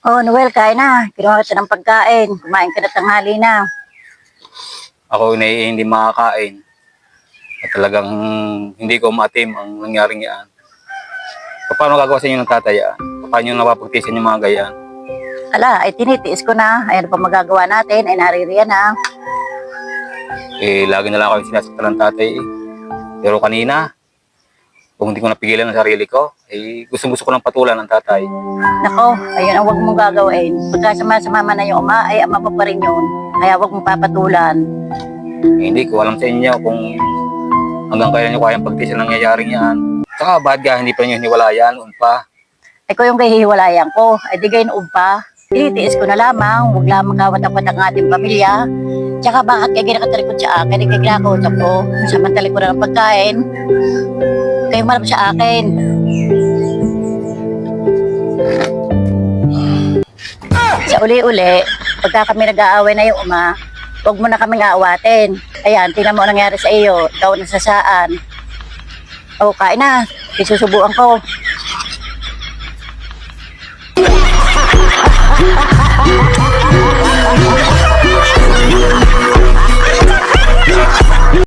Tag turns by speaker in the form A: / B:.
A: Oh, Noel, kain na. Kinuha kita ng pagkain. Kumain ka na tanghali na.
B: Ako na hindi makakain. At talagang hindi ko matim ang nangyaring yan. Paano gagawa sa inyo ng tatay yan? Paano nyo napapagtisan yung mga gayaan?
A: Ala, ay tinitiis ko na. Ay, ano pa magagawa natin? Ay, naririyan na.
B: Eh, lagi na lang ako yung sinasaktan ng tatay eh. Pero kanina, kung hindi ko napigilan ang sarili ko, eh, gustong-gusto ko ng patulan ng tatay.
A: Nako, ayun ang huwag mong gagawin. Pagka sama sa mama na yung ama, ay ama pa pa rin yun. Kaya huwag mong papatulan.
B: Eh, hindi ko alam sa inyo kung hanggang kailan nyo kayang pagtisan ng nangyayaring yan. Saka, bakit ka hindi pa nyo hiniwalayan, unpa?
A: Ay, ko yung kahihiwalayan ko. Ay, di gayon umpa. Tinitiis ko na lamang. Huwag lamang kawat-apat ang ating pamilya. Tsaka bakit kaya ginakatalikod sa akin? Ay, kaya ginakausap ko. Samantalik ko na ng pagkain. Kayo marap sa akin. Sa uli-uli, pagka kami nag-aaway na yung uma, huwag mo na kaming aawatin. Ayan, tingnan mo ang nangyari sa iyo. Ikaw nasasaan. O, kain na. Isusubuan ko.